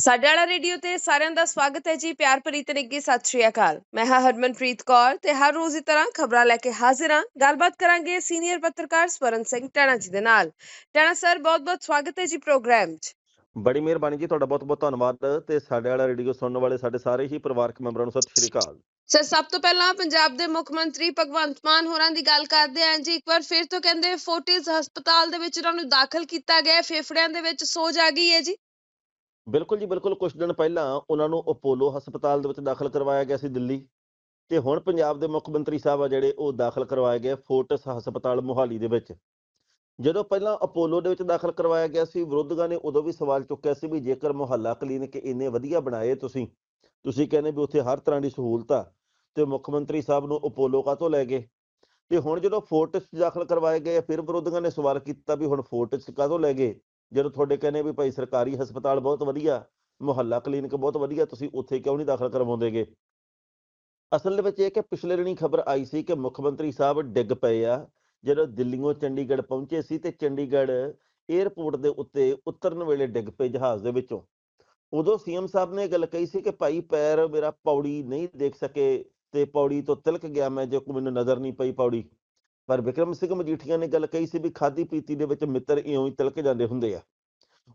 ਸਾਡੇ ਵਾਲਾ ਰੇਡੀਓ ਤੇ ਸਾਰਿਆਂ ਦਾ ਸਵਾਗਤ ਹੈ ਜੀ। ਪਿਆਰ ਭਰੀ ਤਨਿੱਗੀ ਸਤਿ ਸ਼੍ਰੀ ਅਕਾਲ। ਮੈਂ ਹਾਂ ਹਰਮਨਪ੍ਰੀਤ ਕੌਰ ਤੇ ਹਰ ਰੋਜ਼ ਦੀ ਤਰ੍ਹਾਂ ਖਬਰਾਂ ਲੈ ਕੇ ਹਾਜ਼ਰ ਹਾਂ। ਗੱਲਬਾਤ ਕਰਾਂਗੇ ਸੀਨੀਅਰ ਪੱਤਰਕਾਰ ਸਵਰਨ ਸਿੰਘ ਟਾਣਾ ਜੀ ਦੇ ਨਾਲ। ਟਾਣਾ ਸਰ ਬਹੁਤ-ਬਹੁਤ ਸਵਾਗਤ ਹੈ ਜੀ ਪ੍ਰੋਗਰਾਮ 'ਚ। ਬੜੀ ਮਿਹਰਬਾਨੀ ਜੀ ਤੁਹਾਡਾ ਬਹੁਤ ਬਹੁਤ ਧੰਨਵਾਦ ਤੇ ਸਾਡੇ ਵਾਲਾ ਰੇਡੀਓ ਸੁਣਨ ਵਾਲੇ ਸਾਡੇ ਸਾਰੇ ਹੀ ਪਰਿਵਾਰਕ ਮੈਂਬਰਾਂ ਨੂੰ ਸਤਿ ਸ਼੍ਰੀ ਅਕਾਲ। ਸਰ ਸਭ ਤੋਂ ਪਹਿਲਾਂ ਪੰਜਾਬ ਦੇ ਮੁੱਖ ਮੰਤਰੀ ਭਗਵੰਤ ਮਾਨ ਹੋਰਾਂ ਦੀ ਗੱਲ ਕਰਦੇ ਆਂ ਜੀ। ਇੱਕ ਵਾਰ ਫਿਰ ਤੋਂ ਕਹਿੰਦੇ ਫੋਰਟਿਸ ਹਸਪਤਾਲ ਦੇ ਵਿੱਚ ਉਹਨਾਂ ਨੂੰ ਦਾਖਲ ਕੀਤਾ ਗਿਆ। ਫੇਫੜਿਆਂ ਦੇ ਵਿੱਚ ਸੋਜ ਆ ਗਈ ਹੈ ਜੀ। ਬਿਲਕੁਲ ਜੀ, ਬਿਲਕੁਲ। ਕੁਝ ਦਿਨ ਪਹਿਲਾਂ ਉਹਨਾਂ ਨੂੰ ਅਪੋਲੋ ਹਸਪਤਾਲ ਦੇ ਵਿੱਚ ਦਾਖਲ ਕਰਵਾਇਆ ਗਿਆ ਸੀ ਦਿੱਲੀ ਤੇ ਹੁਣ ਪੰਜਾਬ ਦੇ ਮੁੱਖ ਮੰਤਰੀ ਸਾਹਿਬ ਆ ਜਿਹੜੇ ਉਹ ਦਾਖਲ ਕਰਵਾਏ ਗਏ ਫੋਰਟਸ ਹਸਪਤਾਲ ਮੁਹਾਲੀ ਦੇ ਵਿੱਚ। ਜਦੋਂ ਪਹਿਲਾਂ ਅਪੋਲੋ ਦੇ ਵਿੱਚ ਦਾਖਲ ਕਰਵਾਇਆ ਗਿਆ ਸੀ, ਵਿਰੋਧੀਆਂ ਨੇ ਉਦੋਂ ਵੀ ਸਵਾਲ ਚੁੱਕਿਆ ਸੀ ਵੀ ਜੇਕਰ ਮੁਹੱਲਾ ਕਲੀਨਿਕ ਇੰਨੇ ਵਧੀਆ ਬਣਾਏ ਤੁਸੀਂ ਤੁਸੀਂ ਕਹਿੰਦੇ ਵੀ ਉੱਥੇ ਹਰ ਤਰ੍ਹਾਂ ਦੀ ਸਹੂਲਤ ਆ ਤੇ ਮੁੱਖ ਮੰਤਰੀ ਸਾਹਿਬ ਨੂੰ ਅਪੋਲੋ ਕਾਹਤੋਂ ਲੈ ਗਏ? ਤੇ ਹੁਣ ਜਦੋਂ ਫੋਰਟਸ 'ਚ ਦਾਖਲ ਕਰਵਾਏ ਗਏ, ਫਿਰ ਵਿਰੋਧੀਆਂ ਨੇ ਸਵਾਲ ਕੀਤਾ ਵੀ ਹੁਣ ਫੋਰਟਸ 'ਚ ਕਾਹਤੋਂ ਲੈ ਗਏ? ਜਦੋਂ ਤੁਹਾਡੇ ਕਹਿੰਦੇ ਵੀ ਭਾਈ ਸਰਕਾਰੀ ਹਸਪਤਾਲ ਬਹੁਤ ਵਧੀਆ, ਮੁਹੱਲਾ ਕਲੀਨਿਕ ਬਹੁਤ ਵਧੀਆ, ਤੁਸੀਂ ਉੱਥੇ ਕਿਉਂ ਨਹੀਂ ਦਾਖਲ ਕਰਵਾਉਂਦੇਗੇ? ਅਸਲ ਦੇ ਵਿੱਚ ਇਹ ਕਿ ਪਿਛਲੇ ਦਿਨੀ ਖਬਰ ਆਈ ਸੀ ਕਿ ਮੁੱਖ ਮੰਤਰੀ ਸਾਹਿਬ ਡਿੱਗ ਪਏ ਆ, ਜਦੋਂ ਦਿੱਲੀੋਂ ਚੰਡੀਗੜ੍ਹ ਪਹੁੰਚੇ ਸੀ ਤੇ ਚੰਡੀਗੜ੍ਹ 에ਅਰਪੋਰਟ ਦੇ ਉੱਤੇ ਉਤਰਨ ਵੇਲੇ ਡਿੱਗ ਪਏ ਜਹਾਜ਼ ਦੇ ਵਿੱਚੋਂ। ਉਦੋਂ ਸੀਐਮ ਸਾਹਿਬ ਨੇ ਇਹ ਗੱਲ ਕਹੀ ਸੀ ਕਿ ਭਾਈ ਪੈਰ ਮੇਰਾ ਪੌੜੀ ਨਹੀਂ ਦੇਖ ਸਕੇ ਤੇ ਪੌੜੀ ਤੋਂ ਤਿਲਕ ਗਿਆ ਮੈਂ, ਜੋ ਮੈਨੂੰ ਨਜ਼ਰ ਨਹੀਂ ਪਈ ਪੌੜੀ। ਪਰ ਵਿਕਰਮ ਸਿੰਘ ਮਜੀਠੀਆ ਨੇ ਗੱਲ ਕਹੀ ਸੀ ਵੀ ਖਾਦੀ ਪੀਤੀ ਦੇ ਵਿੱਚ ਮਿੱਤਰ ਇਉਂ ਹੀ ਤਿਲਕ ਜਾਂਦੇ ਹੁੰਦੇ ਆ।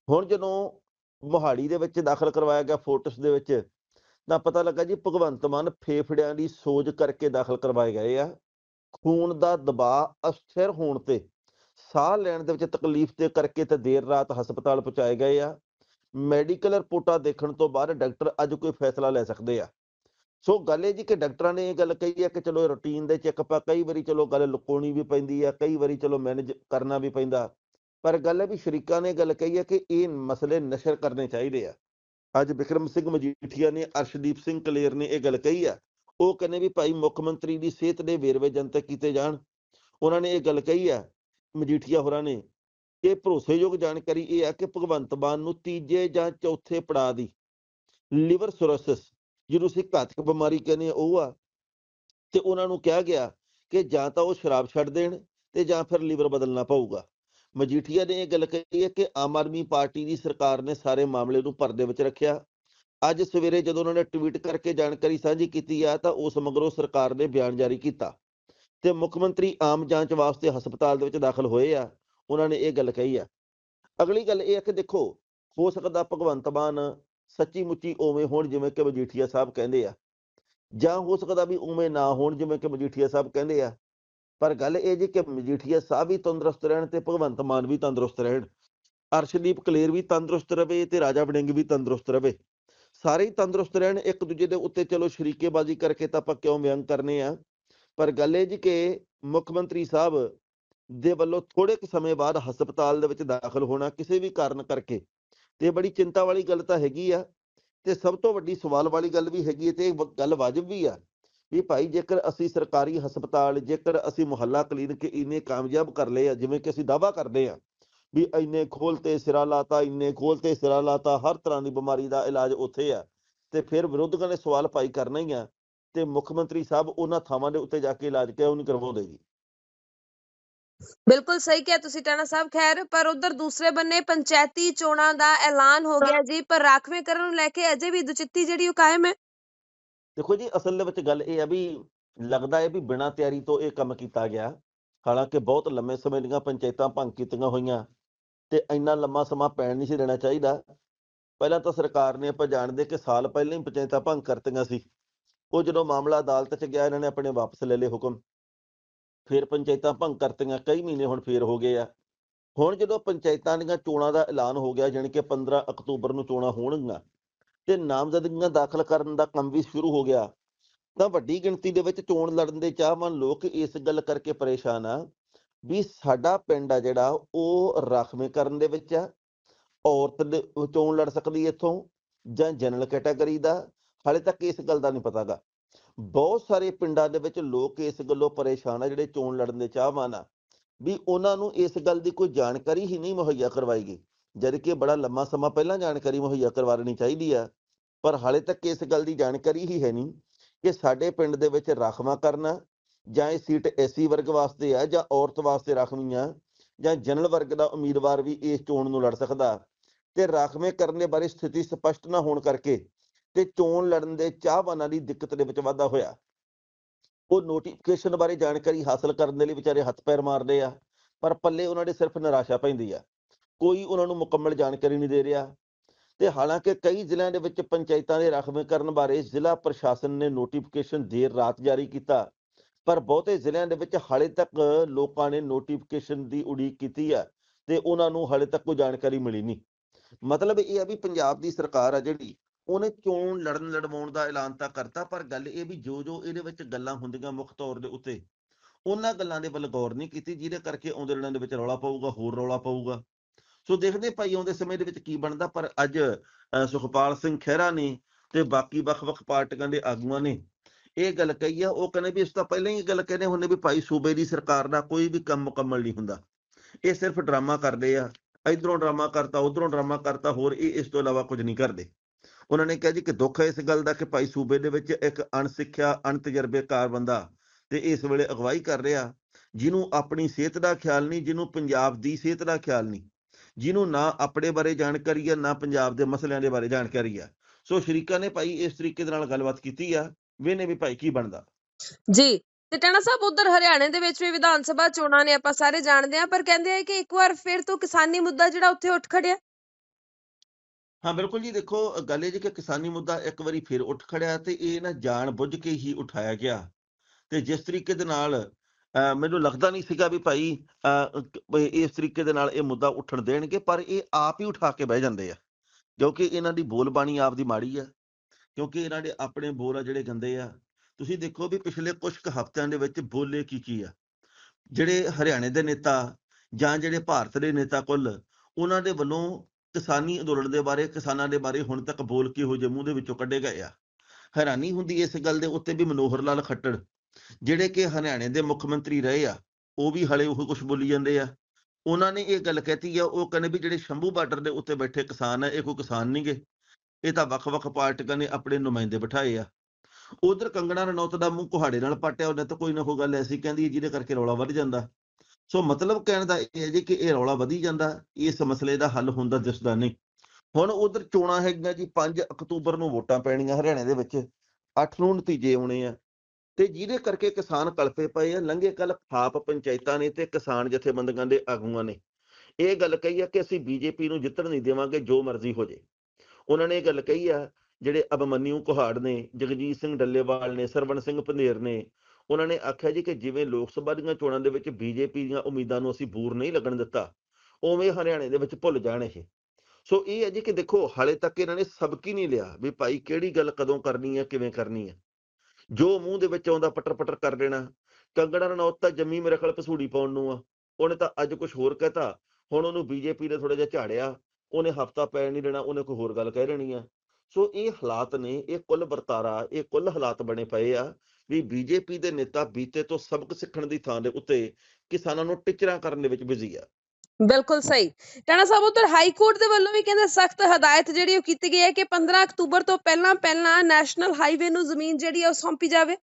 ਹੁਣ ਜਦੋਂ ਮੋਹਾਲੀ ਦੇ ਵਿੱਚ ਦਾਖਲ ਕਰਵਾਇਆ ਗਿਆ ਫੋਰਟਸ ਦੇ ਵਿੱਚ, ਤਾਂ ਪਤਾ ਲੱਗਾ ਜੀ ਭਗਵੰਤ ਮਾਨ ਫੇਫੜਿਆਂ ਦੀ ਸੋਜ ਕਰਕੇ ਦਾਖਲ ਕਰਵਾਏ ਗਏ ਆ। ਖੂਨ ਦਾ ਦਬਾਅ ਅਸਥਿਰ ਹੋਣ ਤੇ ਸਾਹ ਲੈਣ ਦੇ ਵਿੱਚ ਤਕਲੀਫ ਦੇ ਕਰਕੇ ਤੇ ਦੇਰ ਰਾਤ ਹਸਪਤਾਲ ਪਹੁੰਚਾਏ ਗਏ ਆ। ਮੈਡੀਕਲ ਰਿਪੋਰਟਾਂ ਦੇਖਣ ਤੋਂ ਬਾਅਦ ਡਾਕਟਰ ਅੱਜ ਕੋਈ ਫੈਸਲਾ ਲੈ ਸਕਦੇ ਆ। ਸੋ ਗੱਲ ਇਹ ਜੀ ਕਿ ਡਾਕਟਰਾਂ ਨੇ ਇਹ ਗੱਲ ਕਹੀ ਹੈ ਕਿ ਚਲੋ ਰੂਟੀਨ ਦੇ ਚੈੱਕਅਪ ਆ, ਕਈ ਵਾਰੀ ਚਲੋ ਗੱਲ ਲੁਕਾਉਣੀ ਵੀ ਪੈਂਦੀ ਆ, ਕਈ ਵਾਰੀ ਚਲੋ ਮੈਨੇਜ ਕਰਨਾ ਵੀ ਪੈਂਦਾ। ਪਰ ਗੱਲ ਹੈ ਵੀ ਸ਼ਰੀਕਾਂ ਨੇ ਗੱਲ ਕਹੀ ਹੈ ਕਿ ਇਹ ਮਸਲੇ ਨਸ਼ਰ ਕਰਨੇ ਚਾਹੀਦੇ ਆ। ਅੱਜ ਵਿਕਰਮ ਸਿੰਘ ਮਜੀਠੀਆ ਨੇ, ਅਰਸ਼ਦੀਪ ਸਿੰਘ ਕਲੇਰ ਨੇ ਇਹ ਗੱਲ ਕਹੀ ਆ। ਉਹ ਕਹਿੰਦੇ ਵੀ ਭਾਈ ਮੁੱਖ ਮੰਤਰੀ ਦੀ ਸਿਹਤ ਦੇ ਵੇਰਵੇ ਜਨਤਕ ਕੀਤੇ ਜਾਣ। ਉਹਨਾਂ ਨੇ ਇਹ ਗੱਲ ਕਹੀ ਆ, ਮਜੀਠੀਆ ਹੋਰਾਂ ਨੇ ਇਹ ਭਰੋਸੇਯੋਗ ਜਾਣਕਾਰੀ ਇਹ ਆ ਕਿ ਭਗਵੰਤ ਮਾਨ ਨੂੰ ਤੀਜੇ ਜਾਂ ਚੌਥੇ ਪੜਾਅ ਦੀ ਲਿਵਰ ਸਿਰੋਸਿਸ ਜਿਹਨੂੰ ਅਸੀਂ ਘਾਤਕ ਬਿਮਾਰੀ ਕਹਿੰਦੇ ਆ ਉਹ ਆ। ਤੇ ਉਹਨਾਂ ਨੂੰ ਕਿਹਾ ਗਿਆ ਕਿ ਜਾਂ ਤਾਂ ਉਹ ਸ਼ਰਾਬ ਛੱਡ ਦੇਣ ਤੇ ਜਾਂ ਫਿਰ ਲੀਵਰ ਬਦਲਣਾ ਪਊਗਾ। ਮਜੀਠੀਆ ਨੇ ਇਹ ਗੱਲ ਕਹੀ ਹੈ ਕਿ ਆਮ ਆਦਮੀ ਪਾਰਟੀ ਦੀ ਸਰਕਾਰ ਨੇ ਸਾਰੇ ਮਾਮਲੇ ਨੂੰ ਪਰਦੇ ਵਿੱਚ ਰੱਖਿਆ। ਅੱਜ ਸਵੇਰੇ ਜਦੋਂ ਉਹਨਾਂ ਨੇ ਟਵੀਟ ਕਰਕੇ ਜਾਣਕਾਰੀ ਸਾਂਝੀ ਕੀਤੀ ਆ, ਤਾਂ ਉਸ ਮਗਰੋਂ ਸਰਕਾਰ ਨੇ ਬਿਆਨ ਜਾਰੀ ਕੀਤਾ। ਤੇ ਮੁੱਖ ਮੰਤਰੀ ਆਮ ਜਾਂਚ ਵਾਸਤੇ ਹਸਪਤਾਲ ਦੇ ਵਿੱਚ ਦਾਖਲ ਹੋਏ ਆ। ਉਹਨਾਂ ਨੇ ਇਹ ਗੱਲ ਕਹੀ ਆ। ਅਗਲੀ ਗੱਲ ਇਹ ਹੈ ਕਿ ਦੇਖੋ, ਹੋ ਸਕਦਾ ਭਗਵੰਤ ਮਾਨ ਸੱਚੀ ਮੁੱਚੀ ਉਵੇਂ ਹੋਣ ਜਿਵੇਂ ਕਿ ਮਜੀਠੀਆ ਸਾਹਿਬ ਕਹਿੰਦੇ ਆ। ਜਾਂ ਹੋ ਸਕਦਾ ਵੀ ਉਵੇਂ ਨਾ ਹੋਣ ਜਿਵੇਂ ਕਿ ਮਜੀਠੀਆ ਸਾਹਿਬ ਕਹਿੰਦੇ ਆ। ਪਰ ਗੱਲ ਇਹ ਜੀ ਕਿ ਮਜੀਠੀਆ ਸਾਹਿਬ ਵੀ ਤੰਦਰੁਸਤ ਰਹਿਣ ਤੇ ਭਗਵੰਤ ਮਾਨ ਵੀ ਤੰਦਰੁਸਤ ਰਹਿਣ। ਅਰਸ਼ਦੀਪ ਕਲੇਰ ਵੀ ਤੰਦਰੁਸਤ ਰਵੇ ਤੇ ਰਾਜਾ ਵੜਿੰਗ ਵੀ ਤੰਦਰੁਸਤ ਰਵੇ। ਸਾਰੇ ਹੀ ਤੰਦਰੁਸਤ ਰਹਿਣ, ਇੱਕ ਦੂਜੇ ਦੇ ਉੱਤੇ ਚਲੋ ਸ਼ਰੀਕੇਬਾਜ਼ੀ ਕਰਕੇ ਤਾਂ ਆਪਾਂ ਕਿਉਂ ਵਿਅੰਗ ਕਰਨੇ ਆ? ਪਰ ਗੱਲ ਇਹ ਜੀ ਕਿ ਮੁੱਖ ਮੰਤਰੀ ਸਾਹਿਬ ਦੇ ਵੱਲੋਂ ਥੋੜੇ ਕੁ ਸਮੇਂ ਬਾਅਦ ਹਸਪਤਾਲ ਦੇ ਵਿੱਚ ਦਾਖਲ ਹੋਣਾ ਕਿਸੇ ਵੀ ਕਾਰਨ ਕਰਕੇ ਤੇ ਬੜੀ ਚਿੰਤਾ ਵਾਲੀ ਗੱਲ ਤਾਂ ਹੈਗੀ ਆ, ਤੇ ਸਭ ਤੋਂ ਵੱਡੀ ਸਵਾਲ ਵਾਲੀ ਗੱਲ ਵੀ ਹੈਗੀ ਹੈ ਤੇ ਇਹ ਵ- ਗੱਲ ਵਾਜਬ ਵੀ ਆ, ਵੀ ਭਾਈ ਜੇਕਰ ਅਸੀਂ ਸਰਕਾਰੀ ਹਸਪਤਾਲ, ਜੇਕਰ ਅਸੀਂ ਮੁਹੱਲਾ ਕਲੀਨਿਕ ਇੰਨੇ ਕਾਮਯਾਬ ਕਰ ਲਏ ਆ, ਜਿਵੇਂ ਕਿ ਅਸੀਂ ਦਾਵਾ ਕਰਦੇ ਆ, ਵੀ ਇੰਨੇ ਖੋਲ ਤੇ ਸਿਰਾ ਲਾਤਾ, ਇੰਨੇ ਖੋਲ ਤੇ ਸਿਰਾ ਲਾਤਾ, ਹਰ ਤਰ੍ਹਾਂ ਦੀ ਬਿਮਾਰੀ ਦਾ ਇਲਾਜ ਉੱਥੇ ਆ, ਤੇ ਫਿਰ ਵਿਰੋਧੀਆਂ ਨੇ ਸਵਾਲ ਭਾਈ ਕਰਨਾ ਹੀ ਆ, ਤੇ ਮੁੱਖ ਮੰਤਰੀ ਸਾਹਿਬ ਉਹਨਾਂ ਥਾਵਾਂ ਦੇ ਉੱਤੇ ਜਾ ਕੇ ਇਲਾਜ ਕਿਉਂ ਨਹੀਂ ਕਰਵਾਉਂਦੇ ਜੀ? ਬਿਲਕੁਲ ਸਹੀ ਕਿਹਾ ਤੁਸੀਂ ਟਾਣਾ ਸਾਹਿਬ। ਖੈਰ ਪਰ ਉਧਰ ਦੂਸਰੇ ਬੰਨੇ ਪੰਚਾਇਤੀ ਚੋਣਾਂ ਦਾ ਐਲਾਨ ਹੋ ਗਿਆ ਜੀ ਪਰ ਰਾਖਵੇਂਕਰਨ ਨੂੰ ਲੈ ਕੇ ਅਜੇ ਵੀ ਦੁਚਿੱਤੀ ਜਿਹੜੀ ਉਹ ਕਾਇਮ ਹੈ। ਦੇਖੋ ਜੀ ਅਸਲ ਦੇ ਵਿੱਚ ਗੱਲ ਇਹ ਆ ਵੀ ਲੱਗਦਾ ਹੈ ਵੀ ਬਿਨਾਂ ਤਿਆਰੀ ਤੋਂ ਇਹ ਕੰਮ ਕੀਤਾ ਗਿਆ। ਹਾਲਾਂਕਿ ਬਹੁਤ ਲੰਮੇ ਸਮੇਂ ਦੀਆਂ ਪੰਚਾਇਤਾਂ ਭੰਗ ਕੀਤੀਆਂ ਹੋਈਆਂ ਤੇ ਇੰਨਾ ਲੰਮਾ ਸਮਾਂ ਪੈਣ ਨਹੀਂ ਸੀ ਦੇਣਾ ਚਾਹੀਦਾ। ਪਹਿਲਾਂ ਤਾਂ ਸਰਕਾਰ ਨੇ ਆਪਾਂ ਜਾਣਦੇ ਕਿ ਸਾਲ ਪਹਿਲਾਂ ਹੀ ਪੰਚਾਇਤਾਂ ਭੰਗ ਕਰਤੀਆਂ ਸੀ। ਉਹ ਜਦੋਂ ਮਾਮਲਾ ਅਦਾਲਤ 'ਚ ਗਿਆ ਇਹਨਾਂ ਨੇ ਆਪਣੇ ਵਾਪਸ ਲੈ ਲਏ ਹੁਕਮ। ਫਿਰ ਪੰਚਾਇਤਾਂ ਭੰਗ ਕਰਤੀਆਂ, ਕਈ ਮਹੀਨੇ ਹੁਣ ਫੇਰ ਹੋ ਗਏ ਆ। ਹੁਣ ਜਦੋਂ ਪੰਚਾਇਤਾਂ ਦੀਆਂ ਚੋਣਾਂ ਦਾ ਐਲਾਨ ਹੋ ਗਿਆ, ਜਾਣੀ ਕਿ 15 ਅਕਤੂਬਰ ਨੂੰ ਚੋਣਾਂ ਹੋਣਗੀਆਂ, ਤੇ ਨਾਮਜ਼ਦਗੀਆਂ ਦਾਖਲ ਕਰਨ ਦਾ ਕੰਮ ਵੀ ਸ਼ੁਰੂ ਹੋ ਗਿਆ, ਤਾਂ ਵੱਡੀ ਗਿਣਤੀ ਦੇ ਵਿੱਚ ਚੋਣ ਲੜਨ ਦੇ ਚਾਹਵਾਨ ਲੋਕ ਇਸ ਗੱਲ ਕਰਕੇ ਪਰੇਸ਼ਾਨ ਆ ਵੀ ਸਾਡਾ ਪਿੰਡ ਆ ਜਿਹੜਾ, ਉਹ ਰਾਖਵੇਂਕਰਨ ਦੇ ਵਿੱਚ ਆ। ਔਰਤ ਦੇ ਚੋਣ ਲੜ ਸਕਦੀ ਇੱਥੋਂ ਜਾਂ ਜਨਰਲ ਕੈਟਾਗਰੀ ਦਾ, ਹਾਲੇ ਤੱਕ ਇਸ ਗੱਲ ਦਾ ਨਹੀਂ ਪਤਾਗਾ ਬਹੁਤ ਸਾਰੇ ਪਿੰਡਾਂ ਦੇ ਵਿੱਚ ਲੋਕ ਇਸ ਗੱਲੋਂ ਪਰੇਸ਼ਾਨ ਆ, ਜਿਹੜੇ ਚੋਣ ਲੜਨ ਦੇ ਚਾਹਵਾਨ ਆ, ਵੀ ਉਹਨਾਂ ਨੂੰ ਇਸ ਗੱਲ ਦੀ ਕੋਈ ਜਾਣਕਾਰੀ ਹੀ ਨਹੀਂ ਮੁਹੱਈਆ ਕਰਵਾਈ ਗਈ। ਜਦ ਕਿ ਬੜਾ ਲੰਮਾ ਸਮਾਂ ਪਹਿਲਾਂ ਜਾਣਕਾਰੀ ਮੁਹੱਈਆ ਕਰਵਾਉਣੀ ਚਾਹੀਦੀ ਆ, ਪਰ ਹਾਲੇ ਤੱਕ ਇਸ ਗੱਲ ਦੀ ਜਾਣਕਾਰੀ ਹੀ ਹੈ ਨਹੀਂ ਕਿ ਸਾਡੇ ਪਿੰਡ ਦੇ ਵਿੱਚ ਰਾਖਵਾਂ ਕਰਨਾ ਜਾਂ ਇਹ ਸੀਟ ਐਸੀ ਵਰਗ ਵਾਸਤੇ ਆ, ਜਾਂ ਔਰਤ ਵਾਸਤੇ ਰਾਖਵੀਂ ਆ ਜਾਂ ਜਨਰਲ ਵਰਗ ਦਾ ਉਮੀਦਵਾਰ ਵੀ ਇਸ ਚੋਣ ਨੂੰ ਲੜ ਸਕਦਾ। ਤੇ ਰਾਖਵੇਂ ਕਰਨ ਦੇ ਬਾਰੇ ਸਥਿਤੀ ਸਪਸ਼ਟ ਨਾ ਹੋਣ ਕਰਕੇ ਤੇ ਚੋਣ ਲੜਨ ਦੇ ਚਾਹਵਾਨਾਂ ਦੀ ਦਿੱਕਤ ਦੇ ਵਿੱਚ ਵਾਧਾ ਹੋਇਆ। ਉਹ ਨੋਟੀਫਿਕੇਸ਼ਨ ਬਾਰੇ ਜਾਣਕਾਰੀ ਹਾਸਲ ਕਰਨ ਦੇ ਲਈ ਵਿਚਾਰੇ ਹੱਥ ਪੈਰ ਮਾਰਦੇ ਆ, ਪਰ ਪੱਲੇ ਉਹਨਾਂ ਦੇ ਸਿਰਫ ਨਿਰਾਸ਼ਾ ਪੈਂਦੀ ਆ। ਕੋਈ ਉਹਨਾਂ ਨੂੰ ਮੁਕੰਮਲ ਜਾਣਕਾਰੀ ਨਹੀਂ ਦੇ ਰਿਹਾ। ਤੇ ਹਾਲਾਂਕਿ ਕਈ ਜ਼ਿਲ੍ਹਿਆਂ ਦੇ ਵਿੱਚ ਪੰਚਾਇਤਾਂ ਦੇ ਰਾਖਵੇਂਕਰਨ ਬਾਰੇ ਜ਼ਿਲ੍ਹਾ ਪ੍ਰਸ਼ਾਸਨ ਨੇ ਨੋਟੀਫਿਕੇਸ਼ਨ ਦੇਰ ਰਾਤ ਜਾਰੀ ਕੀਤਾ। ਪਰ ਬਹੁਤੇ ਜ਼ਿਲ੍ਹਿਆਂ ਦੇ ਵਿੱਚ ਹਾਲੇ ਤੱਕ ਲੋਕਾਂ ਨੇ ਨੋਟੀਫਿਕੇਸ਼ਨ ਦੀ ਉਡੀਕ ਕੀਤੀ ਆ ਤੇ ਉਹਨਾਂ ਨੂੰ ਹਾਲੇ ਤੱਕ ਕੋਈ ਜਾਣਕਾਰੀ ਮਿਲੀ ਨਹੀਂ। ਮਤਲਬ ਇਹ ਆ ਵੀ ਪੰਜਾਬ ਦੀ ਸਰਕਾਰ ਆ ਜਿਹੜੀ ਉਹਨੇ ਚੋਣ ਲੜਨ ਲੜਵਾਉਣ ਦਾ ਐਲਾਨ ਤਾਂ ਕਰਤਾ ਪਰ ਗੱਲ ਇਹ ਵੀ ਜੋ ਜੋ ਇਹਦੇ ਵਿੱਚ ਗੱਲਾਂ ਹੁੰਦੀਆਂ ਮੁੱਖ ਤੌਰ ਦੇ ਉੱਤੇ ਉਹਨਾਂ ਗੱਲਾਂ ਦੇ ਵੱਲ ਗੌਰ ਨਹੀਂ ਕੀਤੀ ਜਿਹਦੇ ਕਰਕੇ ਆਉਂਦੇ ਦਿਨਾਂ ਦੇ ਵਿੱਚ ਰੌਲਾ ਪਊਗਾ ਹੋਰ ਰੌਲਾ ਪਊਗਾ। ਸੋ ਦੇਖਦੇ ਭਾਈ ਆਉਂਦੇ ਸਮੇਂ ਦੇ ਵਿੱਚ ਕੀ ਬਣਦਾ ਪਰ ਅੱਜ ਅਹ, ਸੁਖਪਾਲ ਸਿੰਘ ਖਹਿਰਾ ਨੇ ਤੇ ਬਾਕੀ ਵੱਖ-ਵੱਖ ਪਾਰਟੀਆਂ ਦੇ ਆਗੂਆਂ ਨੇ ਇਹ ਗੱਲ ਕਹੀ ਆ ਉਹ ਕਹਿੰਦੇ ਵੀ ਇਸ ਤੋਂ ਪਹਿਲਾਂ ਹੀ ਇਹ ਗੱਲ ਕਹਿੰਦੇ ਹੁੰਦੇ ਵੀ ਭਾਈ ਸੂਬੇ ਦੀ ਸਰਕਾਰ ਦਾ ਕੋਈ ਵੀ ਕੰਮ ਮੁਕੰਮਲ ਨਹੀਂ ਹੁੰਦਾ। ਇਹ ਸਿਰਫ ਡਰਾਮਾ ਕਰਦੇ ਆ ਇਧਰੋਂ ਡਰਾਮਾ ਕਰਤਾ ਉਧਰੋਂ ਡਰਾਮਾ ਕਰਤਾ ਹੋਰ ਇਹ ਇਸ ਤੋਂ ਇਲਾਵਾ ਕੁਝ ਨਹੀਂ ਕਰਦੇ। ਉਹਨਾਂ ਨੇ ਕਿਹਾ ਜੀ ਕਿ ਦੁੱਖ ਹੈ ਇਸ ਗੱਲ ਦਾ ਕਿ ਭਾਈ ਸੂਬੇ ਦੇ ਵਿੱਚ ਇੱਕ ਅਣਸਿੱਖਿਆ, ਅਣਤਜਰਬੇਕਾਰ ਬੰਦਾ ਤੇ ਇਸ ਵੇਲੇ ਅਗਵਾਈ ਕਰ ਰਿਹਾ। ਜਿਹਨੂੰ ਆਪਣੀ ਸਿਹਤ ਦਾ ਖਿਆਲ ਨਹੀਂ, ਜਿਹਨੂੰ ਪੰਜਾਬ ਦੀ ਸਿਹਤ ਦਾ ਖਿਆਲ ਨਹੀਂ, ਜਿਹਨੂੰ ਨਾ ਆਪਣੇ ਬਾਰੇ ਜਾਣਕਾਰੀ ਹੈ ਨਾ ਪੰਜਾਬ ਦੇ ਮਸਲਿਆਂ ਦੇ ਬਾਰੇ ਜਾਣਕਾਰੀ ਹੈ ਸੋ ਸ਼ਰੀਕਾ ਨੇ ਭਾਈ ਇਸ ਤਰੀਕੇ ਦੇ ਨਾਲ ਗੱਲਬਾਤ ਕੀਤੀ ਆ। ਵੇਨੇ ਵੀ ਭਾਈ ਕੀ ਬਣਦਾ। ਜੀ, ਤੇ ਟਾਣਾ ਸਾਹਿਬ ਉਧਰ ਹਰਿਆਣੇ ਦੇ ਵਿੱਚ ਵੀ ਵਿਧਾਨ ਸਭਾ ਚੋਣਾਂ ਨੇ ਆਪਾਂ ਸਾਰੇ ਜਾਣਦੇ ਹਾਂ ਪਰ ਕਹਿੰਦੇ ਆ ਕਿ ਇੱਕ ਵਾਰ ਫਿਰ ਤੋਂ ਕਿਸਾਨੀ ਮੁੱਦਾ ਜਿਹੜਾ ਉੱਥੇ ਉੱਠ ਖੜਿਆ। ਹਾਂ ਬਿਲਕੁਲ ਜੀ ਦੇਖੋ ਗੱਲ ਇਹ ਜੀ ਕਿ ਕਿਸਾਨੀ ਮੁੱਦਾ ਇੱਕ ਵਾਰੀ ਫਿਰ ਉੱਠ ਖੜਿਆ ਤੇ ਇਹ ਨਾ ਜਾਣ ਬੁੱਝ ਕੇ ਹੀ ਉਠਾਇਆ ਗਿਆ। ਤੇ ਜਿਸ ਤਰੀਕੇ ਦੇ ਨਾਲ ਮੈਨੂੰ ਲੱਗਦਾ ਨਹੀਂ ਸੀਗਾ ਵੀ ਭਾਈ ਅਹ, ਇਸ ਤਰੀਕੇ ਦੇ ਨਾਲ ਇਹ ਮੁੱਦਾ ਉੱਠਣ ਦੇਣਗੇ ਪਰ ਇਹ ਆਪ ਹੀ ਉਠਾ ਕੇ ਬਹਿ ਜਾਂਦੇ ਆ। ਕਿਉਂਕਿ ਇਹਨਾਂ ਦੀ ਬੋਲਬਾਣੀ ਆਪ ਦੀ ਮਾੜੀ ਆ। ਕਿਉਂਕਿ ਇਹਨਾਂ ਦੇ ਆਪਣੇ ਬੋਲ ਆ ਜਿਹੜੇ ਗੰਦੇ ਆ। ਤੁਸੀਂ ਦੇਖੋ ਵੀ ਪਿਛਲੇ ਕੁਝ ਕੁ ਹਫ਼ਤਿਆਂ ਦੇ ਵਿੱਚ ਬੋਲੇ ਕੀ ਕੀ ਆ। ਜਿਹੜੇ ਹਰਿਆਣੇ ਦੇ ਨੇਤਾ ਜਾਂ ਜਿਹੜੇ ਭਾਰਤ ਦੇ ਨੇਤਾ ਕੁੱਲ ਉਹਨਾਂ ਦੇ ਵੱਲੋਂ ਕਿਸਾਨੀ ਅੰਦੋਲਨ ਦੇ ਬਾਰੇ, ਕਿਸਾਨਾਂ ਦੇ ਬਾਰੇ ਹੁਣ ਤੱਕ ਬੋਲ ਕੇ ਹੋ ਜੰਮੂ ਦੇ ਵਿੱਚੋਂ ਕੱਢੇ ਗਏ ਆ। ਹੈਰਾਨੀ ਹੁੰਦੀ ਇਸ ਗੱਲ ਦੇ ਉੱਤੇ ਵੀ ਮਨੋਹਰ ਲਾਲ ਖੱਟੜ, ਜਿਹੜੇ ਕਿ ਹਰਿਆਣੇ ਦੇ ਮੁੱਖ ਮੰਤਰੀ ਰਹੇ ਆ, ਉਹ ਵੀ ਹਲੇ ਉਹ ਕੁਝ ਬੋਲੀ ਜਾਂਦੇ ਆ। ਉਹਨਾਂ ਨੇ ਇਹ ਗੱਲ ਕਹਿਤੀ ਆ, ਉਹ ਕਹਿੰਦੇ ਵੀ ਜਿਹੜੇ ਸ਼ੰਭੂ ਬਾਰਡਰ ਦੇ ਉੱਤੇ ਬੈਠੇ ਕਿਸਾਨ ਆ, ਇਹ ਕੋਈ ਕਿਸਾਨ ਨਹੀਂਗੇ ਇਹ ਤਾਂ ਵੱਖ-ਵੱਖ ਪਾਰਟੀਆਂ ਨੇ ਆਪਣੇ ਨੁਮਾਇੰਦੇ ਬਿਠਾਏ ਆ। ਉਧਰ ਕੰਗਣਾ ਰਣੌਤ ਦਾ ਮੂੰਹ ਕੁਹਾੜੇ ਨਾਲ ਪਟਿਆ, ਉਹਨੇ ਤਾਂ ਕੋਈ ਨਾ ਕੋਈ ਗੱਲ ਐਸੀ ਕਹਿੰਦੀ ਹੈ ਜਿਹਦੇ ਕਰਕੇ ਰੌਲਾ ਵੱਧ ਜਾਂਦਾ। ਸੋ ਮਤਲਬ ਕਹਿਣ ਦਾ ਇਹ ਹੈ ਜੀ ਕਿ ਇਹ ਰੌਲਾ ਵਧੀ ਜਾਂਦਾ, ਇਸ ਮਸਲੇ ਦਾ ਹੱਲ ਹੁੰਦਾ ਦਿਸਦਾ ਨਹੀਂ। ਹੁਣ ਉਧਰ ਚੋਣਾਂ ਹੈਗੀਆਂ ਜੀ 5 ਅਕਤੂਬਰ ਨੂੰ ਵੋਟਾਂ ਪੈਣੀਆਂ ਹਰਿਆਣੇ ਦੇ ਵਿੱਚ 8 ਨੂੰ ਨਤੀਜੇ ਆਉਣੇ ਆ। ਤੇ ਜਿਹਦੇ ਕਰਕੇ ਕਿਸਾਨ ਕਲਪੇ ਪਏ ਆ, ਲੰਘੇ ਕੱਲ ਖਾਪ ਪੰਚਾਇਤਾਂ ਨੇ ਤੇ ਕਿਸਾਨ ਜਥੇਬੰਦੀਆਂ ਦੇ ਆਗੂਆਂ ਨੇ। ਇਹ ਗੱਲ ਕਹੀ ਆ ਕਿ ਅਸੀਂ ਬੀਜੇਪੀ ਨੂੰ ਜਿੱਤਣ ਨਹੀਂ ਦੇਵਾਂਗੇ, ਜੋ ਮਰਜ਼ੀ ਹੋ ਜੇ। ਉਹਨਾਂ ਨੇ ਇਹ ਗੱਲ ਕਹੀ ਆ, ਜਿਹੜੇ ਅਬਮਨਿਊ ਕੁਹਾੜ ਨੇ, ਜਗਜੀਤ ਸਿੰਘ ਡੱਲੇਵਾਲ ਨੇ, ਸਰਵਣ ਸਿੰਘ ਪੰਧੇਰ ਨੇ ਉਹਨਾਂ ਨੇ ਆਖਿਆ ਜੀ ਕਿ ਜਿਵੇਂ ਲੋਕ ਸਭਾ ਦੀਆਂ ਚੋਣਾਂ ਦੇ ਵਿੱਚ ਬੀਜੇਪੀ ਦੀਆਂ ਉਮੀਦਾਂ ਨੂੰ ਅਸੀਂ ਬੂਰ ਨਹੀਂ ਲੱਗਣ ਦਿੱਤਾ, ਉਵੇਂ ਹਰਿਆਣੇ ਦੇ ਵਿੱਚ ਭੁੱਲ ਜਾਣ ਇਹ ਸੋ ਇਹ ਹੈ ਜੀ ਕਿ ਦੇਖੋ, ਹਾਲੇ ਤੱਕ ਇਹਨਾਂ ਨੇ ਸਬਕ ਹੀ ਨਹੀਂ ਲਿਆ ਵੀ ਭਾਈ ਕਿਹੜੀ ਗੱਲ ਕਦੋਂ ਕਰਨੀ ਹੈ, ਕਿਵੇਂ ਕਰਨੀ ਹੈ। ਜੋ ਮੂੰਹ ਦੇ ਵਿੱਚ ਆਉਂਦਾ ਪਟਰ ਪਟਰ ਕਰ ਦੇਣਾ, ਕੰਗਣਾ ਰਣੌਤ ਤਾਂ ਜੰਮੀ ਮੇਰੇ ਖਿਆਲ ਪਸੂੜੀ ਪਾਉਣ ਨੂੰ ਆ, ਉਹਨੇ ਤਾਂ ਅੱਜ ਕੁਝ ਹੋਰ ਕਹਤਾ, ਹੁਣ ਉਹਨੂੰ ਬੀਜੇਪੀ ਨੇ ਥੋੜਾ ਜਿਹਾ ਝਾੜਿਆ, ਉਹਨੇ ਹਫਤਾ ਪੈਣ ਨਹੀਂ ਦੇਣਾ, ਉਹਨੇ ਕੋਈ ਹੋਰ ਗੱਲ ਕਹਿ ਦੇਣੀ ਆ। ਸੋ ਇਹ ਹਾਲਾਤ ਨੇ, ਇਹ ਕੁੱਲ ਵਰਤਾਰਾ, ਇਹ ਕੁੱਲ ਹਾਲਾਤ ਬਣੇ ਪਏ ਆ ਵੀ ਬੀਜੇਪੀ ਦੇ ਨੇਤਾ ਬੀਤੇ ਤੋਂ ਸਬਕ ਸਿੱਖਣ ਦੀ ਥਾਂ ਦੇ ਉੱਤੇ ਕਿਸਾਨਾਂ ਨੂੰ ਟਿਚਰਾਂ ਕਰਨ ਦੇ ਵਿੱਚ ਬਿਜ਼ੀ ਆ। ਬਿਲਕੁਲ ਸਹੀ। ਟਾਣਾ ਸਾਹਿਬ ਉਧਰ ਹਾਈ ਕੋਰਟ ਦੇ ਵੱਲੋਂ ਵੀ ਕਹਿੰਦੇ ਸਖਤ ਹਦਾਇਤ ਜਿਹੜੀ ਉਹ ਕੀਤੀ ਗਈ ਹੈ ਕਿ 15 ਅਕਤੂਬਰ ਤੋਂ ਪਹਿਲਾਂ ਪਹਿਲਾਂ ਨੈਸ਼ਨਲ ਹਾਈਵੇ ਨੂੰ ਜ਼ਮੀਨ ਜਿਹੜੀ ਹੈ ਉਹ ਸੌਂਪੀ ਜਾਵੇ।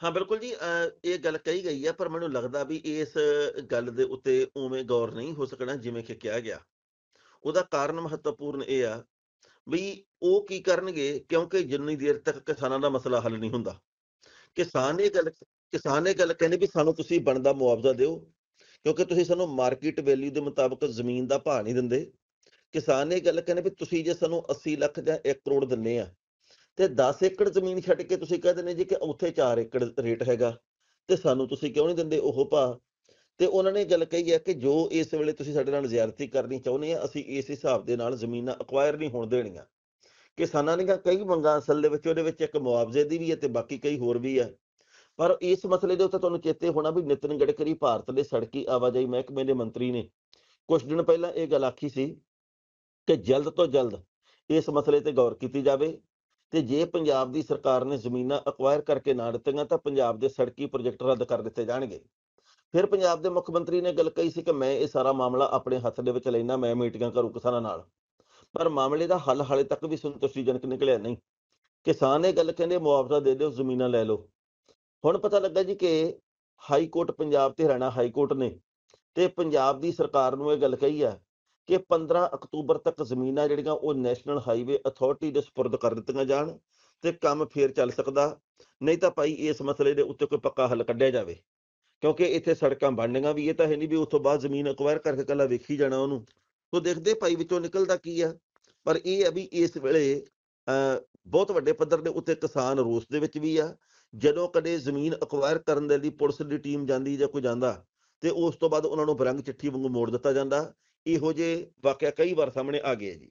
ਹਾਂ ਬਿਲਕੁਲ ਜੀ ਇਹ ਗੱਲ ਕਹੀ ਗਈ ਆ ਪਰ ਮੈਨੂੰ ਲੱਗਦਾ ਵੀ ਇਸ ਗੱਲ ਦੇ ਉੱਤੇ ਉਵੇਂ ਗੌਰ ਨਹੀਂ ਹੋ ਸਕਣਾ ਜਿਵੇਂ ਕਿ ਕਿਹਾ ਗਿਆ। ਉਹਦਾ ਕਾਰਨ ਮਹੱਤਵਪੂਰਨ ਇਹ ਆ ਵੀ ਉਹ ਕੀ ਕਰਨਗੇ ਕਿਉਂਕਿ ਜਿੰਨੀ ਦੇਰ ਤੱਕ ਕਿਸਾਨਾਂ ਦਾ ਮਸਲਾ ਹੱਲ ਨਹੀਂ ਹੁੰਦਾ। ਕਿਸਾਨ ਇਹ ਗੱਲ, ਕਿਸਾਨ ਇਹ ਗੱਲ ਕਹਿੰਦੇ ਵੀ ਸਾਨੂੰ ਤੁਸੀਂ ਬਣਦਾ ਮੁਆਵਜ਼ਾ ਦਿਓ, ਕਿਉਂਕਿ ਤੁਸੀਂ ਸਾਨੂੰ ਮਾਰਕੀਟ ਵੈਲਿਊ ਦੇ ਮੁਤਾਬਕ ਜ਼ਮੀਨ ਦਾ ਭਾਅ ਨਹੀਂ ਦਿੰਦੇ। ਕਿਸਾਨ ਇਹ ਗੱਲ ਕਹਿੰਦੇ ਵੀ ਤੁਸੀਂ ਜੇ ਸਾਨੂੰ 80 ਲੱਖ ਜਾਂ 1 ਕਰੋੜ ਦਿੰਨੇ ਆ, ਤੇ 10 ਏਕੜ ਜ਼ਮੀਨ ਛੱਡ ਕੇ ਤੁਸੀਂ ਕਹਿੰਦੇ ਨੇ ਜੀ ਕਿ ਉੱਥੇ 4 ਏਕੜ ਰੇਟ ਹੈਗਾ, ਤੇ ਸਾਨੂੰ ਤੁਸੀਂ ਕਿਉਂ ਨਹੀਂ ਦਿੰਦੇ ਉਹ ਭਾਅ? ਤੇ ਉਹਨਾਂ ਨੇ ਗੱਲ ਕਹੀ ਹੈ ਕਿ ਜੋ ਇਸ ਵੇਲੇ ਤੁਸੀਂ ਸਾਡੇ ਨਾਲ ਜ਼ਿਆਰਤੀ ਕਰਨੀ ਚਾਹੁੰਦੇ ਆ, ਅਸੀਂ ਇਸ ਹਿਸਾਬ ਦੇ ਨਾਲ ਜ਼ਮੀਨਾਂ ਅਕਵਾਇਰ ਨਹੀਂ ਹੋਣ ਦੇਣੀਆਂ। ਕਿਸਾਨਾਂ ਦੀਆਂ ਕਈ ਮੰਗਾਂ ਅਸਲ ਦੇ ਵਿੱਚ ਉਹਦੇ ਵਿੱਚ ਇੱਕ ਮੁਆਵਜ਼ੇ ਦੀ ਵੀ ਹੈ ਤੇ ਬਾਕੀ ਕਈ ਹੋਰ ਵੀ ਹੈ। ਪਰ ਇਸ ਮਸਲੇ ਦੇ ਉੱਤੇ ਤੁਹਾਨੂੰ ਚੇਤੇ ਹੋਣਾ ਵੀ ਨਿਤਿਨ ਗਡਕਰੀ ਭਾਰਤ ਦੇ ਸੜਕੀ ਆਵਾਜਾਈ ਮਹਿਕਮੇ ਦੇ ਮੰਤਰੀ ਨੇ। ਕੁਝ ਦਿਨ ਪਹਿਲਾਂ ਇਹ ਗੱਲ ਆਖੀ ਸੀ ਕਿ ਜਲਦ ਤੋਂ ਜਲਦ ਇਸ ਮਸਲੇ ਤੇ ਗੌਰ ਕੀਤੀ ਜਾਵੇ ਤੇ ਜੇ ਪੰਜਾਬ ਦੀ ਸਰਕਾਰ ਨੇ ਜ਼ਮੀਨਾਂ ਅਕਵਾਇਰ ਕਰਕੇ ਨਾ ਦਿੱਤੀਆਂ ਤਾਂ ਪੰਜਾਬ ਦੇ ਸੜਕੀ ਪ੍ਰੋਜੈਕਟ ਰੱਦ ਕਰ ਦਿੱਤੇ ਜਾਣਗੇ। ਫਿਰ ਪੰਜਾਬ ਦੇ ਮੁੱਖ ਮੰਤਰੀ ਨੇ ਗੱਲ ਕਹੀ ਸੀ ਕਿ ਮੈਂ ਇਹ ਸਾਰਾ ਮਾਮਲਾ ਆਪਣੇ ਹੱਥ ਦੇ ਵਿੱਚ ਲੈਣਾ ਮੈਂ ਮੀਟਿੰਗਾਂ ਕਰੂ ਕਿਸਾਨਾਂ ਨਾਲ। ਪਰ ਮਾਮਲੇ ਦਾ ਹੱਲ ਹਾਲੇ ਤੱਕ ਵੀ ਸੰਤੁਸ਼ਟੀਜਨਕ ਨਿਕਲਿਆ ਨਹੀਂ। ਕਿਸਾਨ ਇਹ ਗੱਲ ਕਹਿੰਦੇ, ਮੁਆਵਜ਼ਾ ਦੇ ਦਿਓ, ਜ਼ਮੀਨਾਂ ਲੈ ਲਓ। ਹੁਣ ਪਤਾ ਲੱਗਾ ਜੀ ਕਿ ਹਾਈ ਕੋਰਟ ਪੰਜਾਬ ਤੇ ਹਰਿਆਣਾ ਹਾਈ ਕੋਰਟ ਨੇ ਤੇ ਪੰਜਾਬ ਦੀ ਸਰਕਾਰ ਨੂੰ ਇਹ ਗੱਲ ਕਹੀ ਆ ਕਿ 15 ਅਕਤੂਬਰ ਤੱਕ ਜ਼ਮੀਨਾਂ ਜਿਹੜੀਆਂ ਉਹ ਨੈਸ਼ਨਲ ਹਾਈਵੇ ਅਥਾਰਟੀ ਦੇ ਸਪੁਰਦ ਕਰ ਦਿੱਤੀਆਂ ਜਾਣ ਤੇ ਕੰਮ ਫੇਰ ਚੱਲ ਸਕਦਾ। ਨਹੀਂ ਤਾਂ ਭਾਈ ਇਸ ਮਸਲੇ ਦੇ ਉੱਤੇ ਕੋਈ ਪੱਕਾ ਹੱਲ ਕੱਢਿਆ ਜਾਵੇ। ਕਿਉਂਕਿ ਇੱਥੇ ਸੜਕਾਂ ਬਣਨੀਆਂ ਵੀ, ਇਹ ਤਾਂ ਹੈ ਨਹੀਂ ਵੀ ਉਸ ਤੋਂ ਬਾਅਦ ਜ਼ਮੀਨ ਅਕਵਾਇਰ ਕਰਕੇ ਕੱਲਾ ਵੇਖੀ ਜਾਣਾ ਉਹਨੂੰ। ਤੋ ਦੇਖਦੇ ਭਾਈ ਵਿੱਚੋਂ ਨਿਕਲਦਾ ਕੀ ਆ? ਪਰ ਇਹ ਆ ਵੀ ਇਸ ਵੇਲੇ ਬਹੁਤ ਵੱਡੇ ਪੱਧਰ ਦੇ ਉੱਤੇ ਕਿਸਾਨ ਰੋਸ ਦੇ ਵਿੱਚ ਵੀ ਆ। ਜਦੋਂ ਕਦੇ ਜ਼ਮੀਨ ਅਕਵਾਇਰ ਕਰਨ ਦੇ ਲਈ ਪੁਲਿਸ ਦੀ ਟੀਮ ਜਾਂਦੀ ਜਾਂ ਕੋਈ ਜਾਂਦਾ, ਤੇ ਉਸ ਤੋਂ ਬਾਅਦ ਉਹਨਾਂ ਨੂੰ ਬਰੰਗ ਚਿੱਠੀ ਵਾਂਗੂ ਮੋੜ ਦਿੱਤਾ ਜਾਂਦਾ, ਇਹੋ ਜਿਹੇ ਵਾਕਿਆ ਕਈ ਵਾਰ ਸਾਹਮਣੇ ਆ ਗਏ ਜੀ।